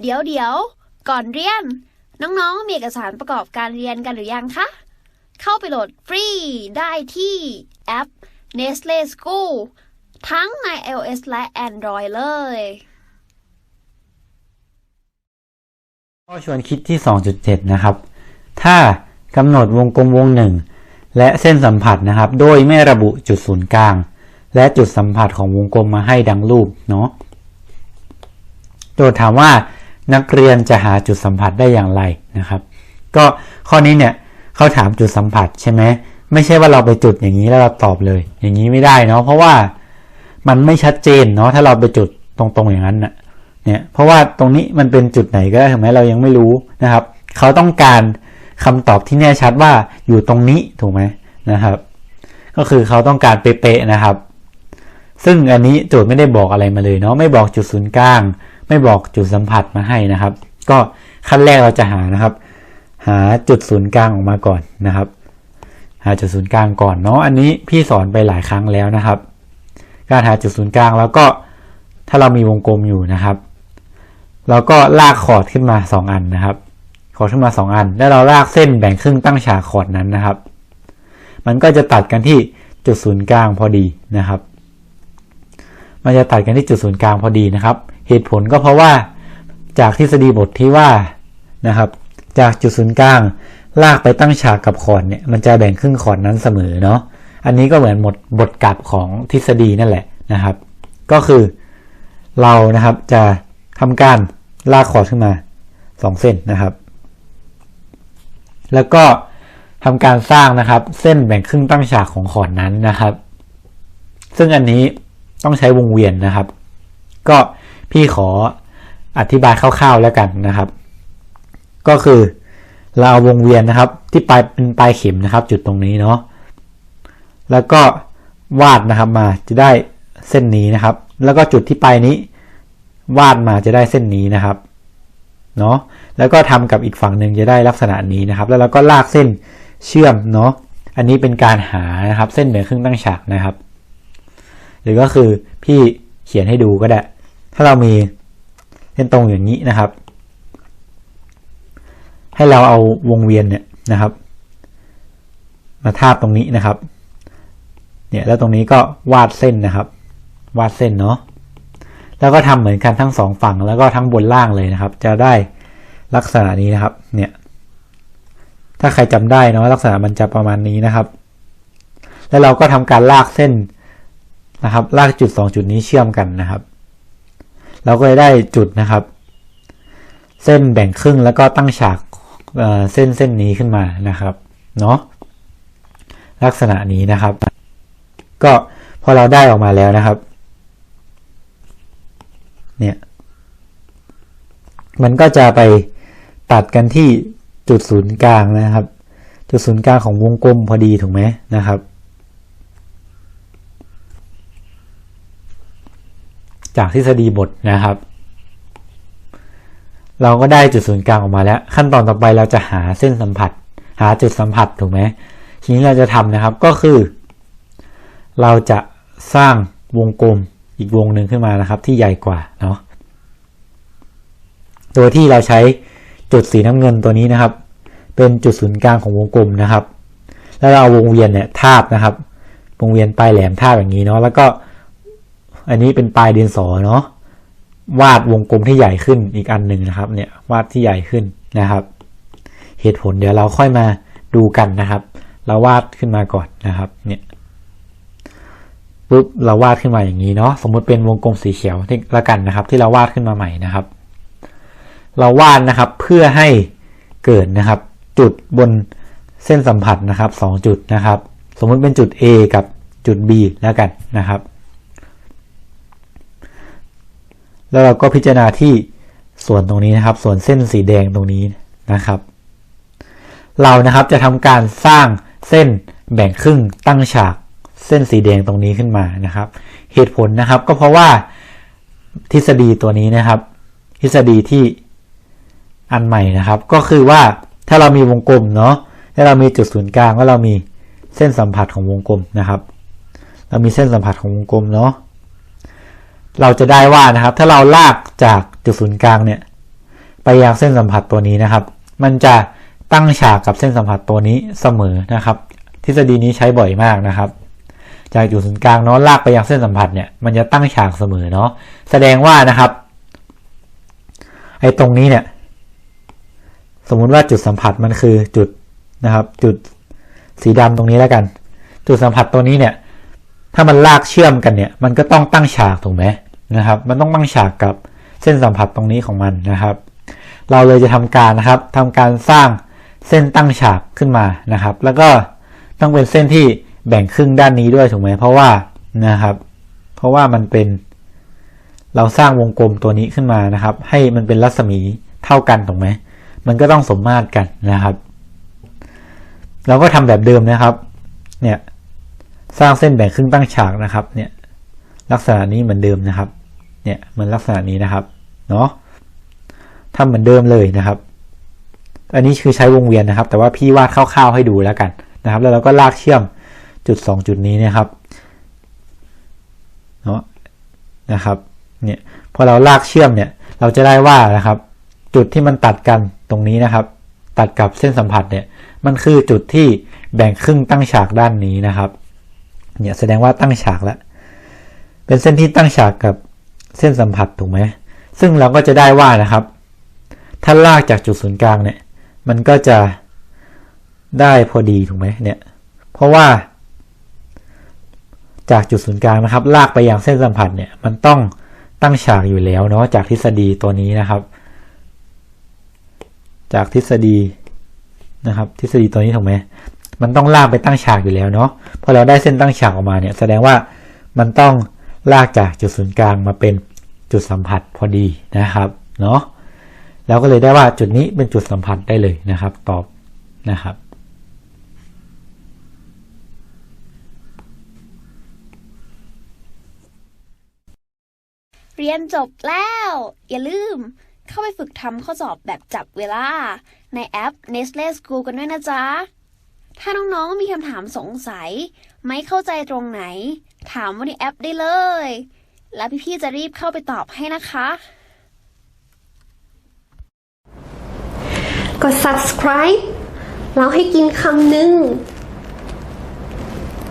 เดี๋ยวเดี๋ยวก่อนเรียน น้องๆ มีเอกสารประกอบการเรียนกันหรือยังคะ เข้าไปโหลดฟรีได้ที่แอป Nestle School ทั้งใน iOS และ Android เลยข้อชวนคิดที่ 2.7 นะครับ ถ้ากำหนดวงกลมวงหนึ่งและเส้นสัมผัสนะครับ โดยไม่ระบุจุดศูนย์กลาง และจุดสัมผัสของวงกลมมาให้ดังรูปเนาะโจทย์ถามว่า นักเรียนจะหาจุดสัมผัสได้อย่างไรนะครับ ก็ข้อนี้เนี่ยเขาถามจุดสัมผัสใช่ไหมไม่ใช่ว่าเราไปจุดอย่างนี้แล้วเราตอบเลย อย่างนี้ไม่ได้เนาะเพราะว่ามันไม่ชัดเจนเนาะถ้าเราไปจุดตรงๆอย่างนั้นนะเนี่ยเพราะว่าตรงนี้มันเป็นจุดไหนก็ได้ถูกไหมเรายังไม่รู้นะครับ เขาต้องการคำตอบที่แน่ชัดว่าอยู่ตรงนี้ถูกไหมนะครับ ก็คือเขาต้องการเป๊ะๆนะครับ ซึ่งอันนี้โจทย์ไม่ได้บอกอะไรมาเลยเนาะไม่บอกจุดศูนย์กลาง ไม่บอกจุดสัมผัสมาให้นะครับ ก็ขั้นแรกเราจะหานะครับ หาจุดศูนย์กลางออกมาก่อนนะครับ หาจุดศูนย์กลางก่อนเนาะอันนี้พี่สอนไปหลายครั้งแล้วนะครับ การหาจุดศูนย์กลางแล้วก็ถ้าเรามีวงกลมอยู่นะครับเราก็ลากคอร์ดขึ้นมา 2 อันนะครับคอร์ดขึ้นมา 2 อัน แล้วเราลากเส้นแบ่งครึ่งตั้งฉากคอร์ดนั้นนะครับ มันก็จะตัดกันที่จุดศูนย์กลางพอดีนะครับ มันจะตัดกันที่จุดศูนย์กลางพอดีนะครับ เหตุผลก็เพราะว่าจากทฤษฎีบทที่ว่านะครับ จากจุดศูนย์กลางลากไปตั้งฉากกับคอร์ดเนี่ยมันจะแบ่งครึ่งคอร์ดนั้นเสมอเนาะอันนี้ก็เหมือนหมดบทกลับของทฤษฎีนั่นแหละนะครับ ก็คือเรานะครับจะทำการลากคอร์ดขึ้นมา 2 เส้นนะครับ แล้วก็ทำการสร้างนะครับ เส้นแบ่งครึ่งตั้งฉากของคอร์ดนั้นนะครับ ซึ่งอันนี้ต้องใช้วงเวียนนะครับ ก็ พี่ขออธิบายคร่าวๆแล้วกันนะครับ ก็คือเราเอาวงเวียนนะครับ ที่ปลายเป็นปลายเข็มนะครับ จุดตรงนี้เนาะแล้วก็วาดนะครับมาจะได้เส้นนี้นะครับ แล้วก็จุดที่ปลายนี้ วาดมาจะได้เส้นนี้นะครับเนาะแล้วก็ทำกับอีกฝั่งหนึ่งจะได้ลักษณะนี้นะครับ แล้วเราก็ลากเส้นเชื่อมเนาะอันนี้เป็นการหานะครับ เส้นเหนือครึ่งตั้งฉากนะครับ หรือก็คือพี่เขียนให้ดูก็ได้ ถ้าเรามีเส้นตรงอย่างนี้นะครับ ให้เราเอาวงเวียนเนี่ยนะครับ มาทาบตรงนี้นะครับ เนี่ยแล้วตรงนี้ก็วาดเส้นนะครับ วาดเส้นเนาะแล้วก็ทำเหมือนกันทั้งสองฝั่งแล้วก็ทั้งบนล่างเลยนะครับ จะได้ลักษณะนี้นะครับ เนี่ย ถ้าใครจำได้เนาะลักษณะมันจะประมาณนี้นะครับ แล้วเราก็ทำการลากเส้นนะครับ ลากจุด 2 จุดนี้เชื่อมกันนะครับ เราก็จะได้จุดนะครับ เส้นแบ่งครึ่งแล้วก็ตั้งฉากเเส้นเส้นนี้ขึ้นมานะครับเนาะลักษณะนี้นะครับ ก็พอเราได้ออกมาแล้วนะครับ เนี่ยมันก็จะไปตัดกันที่จุดศูนย์กลางนะครับ จุดศูนย์กลางของวงกลมพอดีถูกไหมนะครับ จากทฤษฎีบทนะครับ เราก็ได้จุดศูนย์กลางออกมาแล้ว ขั้นตอนต่อไปเราจะหาเส้นสัมผัส หาจุดสัมผัสถูกไหมทีนี้เราจะทำนะครับก็คือ เราจะสร้างวงกลมอีกวงหนึ่งขึ้นมานะครับ ที่ใหญ่กว่าเนาะโดยที่เราใช้จุดสีน้ำเงินตัวนี้นะครับ เป็นจุดศูนย์กลางของวงกลมนะครับ แล้วเราเอาวงเวียนเนี่ยทาบนะครับ วงเวียนปลายแหลมทาบอย่างนี้เนาะแล้วก็ อันนี้เป็นปลายดินสอเนาะวาดวงกลมที่ใหญ่ขึ้นอีกอันหนึ่งนะครับ เนี่ยวาดที่ใหญ่ขึ้นนะครับ เหตุผลเดี๋ยวเราค่อยมาดูกันนะครับ เราวาดขึ้นมาก่อนนะครับ เนี่ยปุ๊บเราวาดขึ้นมาอย่างนี้เนาะสมมติเป็นวงกลมสีเขียวที่ละกันนะครับ ที่เราวาดขึ้นมาใหม่นะครับ เราวาดนะครับเพื่อให้เกิดนะครับ จุดบนเส้นสัมผัสนะครับสองจุดนะครับ สมมุติเป็นจุด A กับจุด B แล้วกันนะครับ แล้วเราก็พิจารณาที่ส่วนตรงนี้นะครับ ส่วนเส้นสีแดงตรงนี้นะครับ เรานะครับจะทำการสร้างเส้นแบ่งครึ่งตั้งฉากเส้นสีแดงตรงนี้ขึ้นมานะครับ เหตุผลนะครับก็เพราะว่าทฤษฎีตัวนี้นะครับ ทฤษฎีที่อันใหม่นะครับ ก็คือว่าถ้าเรามีวงกลมเนาะถ้าเรามีจุดศูนย์กลางแล้วเรามีเส้นสัมผัสของวงกลมนะครับ เรามีเส้นสัมผัสของวงกลมเนาะ เราจะได้ว่านะครับ ถ้าเราลากจากจุดศูนย์กลางเนี่ย ไปยังเส้นสัมผัสตัวนี้นะครับ มันจะตั้งฉากกับเส้นสัมผัสตัวนี้เสมอนะครับ ทฤษฎีนี้ใช้บ่อยมากนะครับ จากจุดศูนย์กลางเนาะลากไปยังเส้นสัมผัสเนี่ยมันจะตั้งฉากเสมอเนาะแสดงว่านะครับไอ้ตรงนี้เนี่ยสมมุติว่าจุดสัมผัสมันคือจุดนะครับ จุดสีดำตรงนี้แล้วกัน จุดสัมผัสตัวนี้เนี่ย ถ้ามันลากเชื่อมกันเนี่ย มันก็ต้องตั้งฉากถูกไหม นะครับ มันต้องตั้งฉากกับเส้นสัมผัสตรงนี้ของมันนะครับ เราเลยจะทำการนะครับทำการสร้างเส้นตั้งฉากขึ้นมานะครับ แล้วก็ต้องเป็นเส้นที่แบ่งครึ่งด้านนี้ด้วยถูกไหมเพราะว่านะครับ เพราะว่ามันเป็น เราสร้างวงกลมตัวนี้ขึ้นมานะครับ ให้มันเป็นรัศมีเท่ากันถูกไหมมันก็ต้องสมมาตรกันนะครับ เราก็ทำแบบเดิมนะครับ เนี่ยสร้างเส้นแบ่งครึ่งตั้งฉากนะครับ เนี่ย ลักษณะนี้เหมือนเดิมนะครับ เนี่ยเหมือนลักษณะนี้นะครับเนาะทำเหมือนเดิมเลยนะครับ อันนี้คือใช้วงเวียนนะครับ แต่ว่าพี่วาดคร่าวๆให้ดูแล้วกันนะครับ แล้วเราก็ลากเชื่อมจุดสองจุดนี้นะครับเนาะนะครับเนี่ยพอเราลากเชื่อมเนี่ยเราจะได้ว่านะครับ จุดที่มันตัดกันตรงนี้นะครับ ตัดกับเส้นสัมผัสเนี่ยมันคือจุดที่แบ่งครึ่งตั้งฉากด้านนี้นะครับเนี่ยแสดงว่าตั้งฉากแล้วเป็นเส้นที่ตั้งฉากกับ เส้นสัมผัสถูกไหมซึ่งเราก็จะได้ว่านะครับ ถ้าลากจากจุดศูนย์กลางเนี่ย มันก็จะได้พอดีถูกไหมเนี่ย เพราะว่า จากจุดศูนย์กลางนะครับ ลากไปยังเส้นสัมผัสเนี่ย มันต้องตั้งฉากอยู่แล้วเนาะจากทฤษฎีตัวนี้นะครับ จากทฤษฎีนะครับ ทฤษฎีตัวนี้ถูกไหมมันต้องลากไปตั้งฉากอยู่แล้วเนาะพอเราได้เส้นตั้งฉากออกมาเนี่ย แสดงว่ามันต้อง ลากจากจุดศูนย์กลางมาเป็นจุดสัมผัสพอดีนะครับเนาะแล้วก็เลยได้ว่าจุดนี้เป็นจุดสัมผัสได้เลยนะครับ ตอบนะครับเรียนจบแล้ว อย่าลืมเข้าไปฝึกทำข้อสอบแบบจับเวลา ในแอป Nestle School กันด้วยนะจ๊ะ ถ้าน้องๆมีคำถามสงสัย ไม่เข้าใจตรงไหน ถามว่าในแอปได้เลย แล้วพี่ๆจะรีบเข้าไปตอบให้นะคะ กด subscribe แล้วให้กินคำหนึ่ง